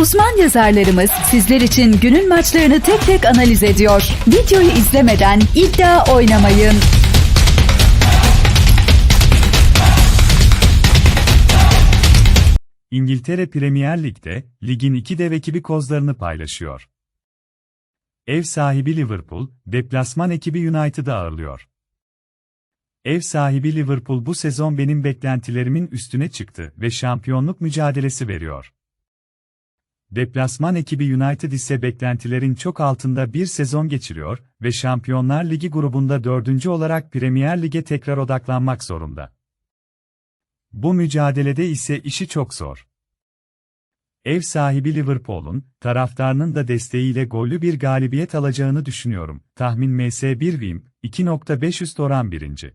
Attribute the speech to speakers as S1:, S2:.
S1: Uzman yazarlarımız sizler için günün maçlarını tek tek analiz ediyor. Videoyu izlemeden iddia oynamayın.
S2: İngiltere Premier Lig'de, ligin iki dev ekibi kozlarını paylaşıyor. Ev sahibi Liverpool, deplasman ekibi United'ı ağırlıyor. Ev sahibi Liverpool bu sezon benim beklentilerimin üstüne çıktı ve şampiyonluk mücadelesi veriyor. Deplasman ekibi United ise beklentilerin çok altında bir sezon geçiriyor ve Şampiyonlar Ligi grubunda dördüncü olarak Premier Lig'e tekrar odaklanmak zorunda. Bu mücadelede ise işi çok zor. Ev sahibi Liverpool'un, taraftarının da desteğiyle gollü bir galibiyet alacağını düşünüyorum. Tahmin MS1 Wim, 2.5 üst oran birinci.